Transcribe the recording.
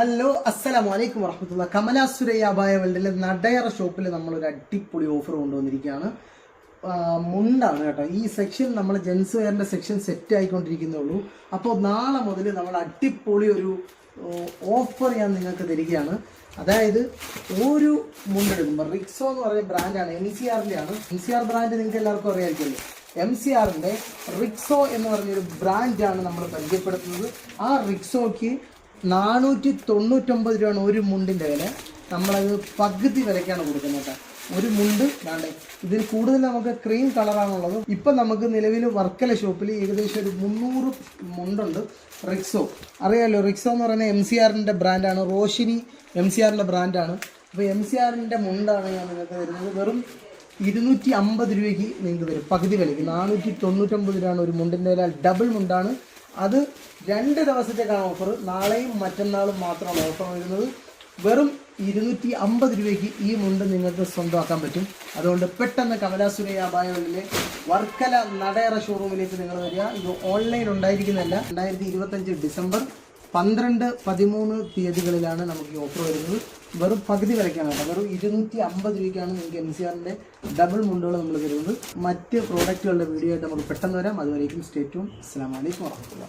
Hello അസ്സലാമു അലൈക്കും കമല സുരയ്യ വേൾഡിലെ നടയറ ഷോപ്പിൽ നമ്മൾ ഒരു അടിപൊളി ഓഫർ കൊണ്ടുവന്നിരിക്കുകയാണ്. മുണ്ടാണ് കേട്ടോ. ഈ സെക്ഷൻ നമ്മൾ ജെൻസ് വെയറിന്റെ സെക്ഷൻ സെറ്റ് ആയിക്കൊണ്ടിരിക്കുന്നേ ഉള്ളൂ അപ്പോൾ നാളെ മുതൽ നമ്മൾ അടിപൊളി ഒരു ഓഫർ ഞാൻ നിങ്ങൾക്ക് തരികയാണ്. അതായത് ഒരു മുണ്ടെടുക്കുമ്പോൾ റിക്സോ എന്ന് പറയുന്ന ബ്രാൻഡാണ് എം സി ആറിന്റെ ആണ് എം സി ആർ ബ്രാൻഡ് നിങ്ങൾക്ക് എല്ലാവർക്കും അറിയാമായിരിക്കുമല്ലോ എം സി ആറിന്റെ റിക്സോ എന്ന് പറഞ്ഞൊരു ബ്രാൻഡാണ് നമ്മൾ പരിചയപ്പെടുത്തുന്നത്. ആ റിക്സോയ്ക്ക് നാനൂറ്റി തൊണ്ണൂറ്റൊമ്പത് രൂപയാണ് ഒരു മുണ്ടിന്റെ വില. നമ്മളത് പകുതി വിലയ്ക്കാണ് കൊടുക്കുന്നത് കേട്ടോ. ഒരു മുണ്ട് വേണ്ടേ ഇതിൽ കൂടുതൽ നമുക്ക് ക്രീം കളറാണുള്ളത്. ഇപ്പം നമുക്ക് നിലവിൽ വർക്കല ഷോപ്പിൽ ഏകദേശം ഒരു മുന്നൂറ് മുണ്ടുണ്ട്. റിക്സോ. അറിയാലോ റിക്സോ എന്ന് പറയുന്ന എം സി ആറിന്റെ ബ്രാൻഡാണ്. റോഷിനി എം സി ആറിന്റെ ബ്രാൻഡാണ്. അപ്പോൾ എം സി ആറിന്റെ മുണ്ടാണ് ഞാൻ നിങ്ങൾക്ക് തരുന്നത്. വെറും ഇരുന്നൂറ്റി അമ്പത് രൂപയ്ക്ക് നിങ്ങൾക്ക് തരും. പകുതി വിലയ്ക്ക്. നാനൂറ്റി തൊണ്ണൂറ്റൊമ്പത് രൂപയാണ് ഒരു മുണ്ടിന്റെ വില. ഡബിൾ മുണ്ടാണ്. അത് രണ്ട് ദിവസത്തേക്കാണ് ഓഫർ നാളെയും മറ്റന്നാളും മാത്രമാണ് ഓഫർ വരുന്നത്. വെറും ഇരുന്നൂറ്റി അമ്പത് രൂപയ്ക്ക് ഈ മുണ്ട് നിങ്ങൾക്ക് സ്വന്തമാക്കാൻ പറ്റും. അതുകൊണ്ട് പെട്ടെന്ന് കമലാസുരയ്യ അപായങ്ങളിലെ വർക്കല നടയറ ഷോറൂമിലേക്ക് നിങ്ങൾ വരിക. ഇത് ഓൺലൈൻ ഉണ്ടായിരിക്കുന്നതല്ല. രണ്ടായിരത്തി ഡിസംബർ പന്ത്രണ്ട് പതിമൂന്ന് തീയതികളിലാണ് നമുക്ക് ഈ ഓഫർ വരുന്നത്. വെറും പകുതി വിലയ്ക്കാണ് കേട്ടോ. വെറും ഇരുന്നൂറ്റി അമ്പത് രൂപയ്ക്കാണ് നിങ്ങൾക്ക് എം സി ആറിന്റെ ഡബിൾ മുണ്ടുകൾ നമ്മൾ തരുന്നത്. മറ്റ് പ്രോഡക്റ്റുകളുടെ വീഡിയോ ആയിട്ട് നമുക്ക് പെട്ടെന്ന് വരാം. അതുവരേക്കും സ്റ്റേറ്റും അസ്സാം വലൈക്കും വാഹമത്തുള്ള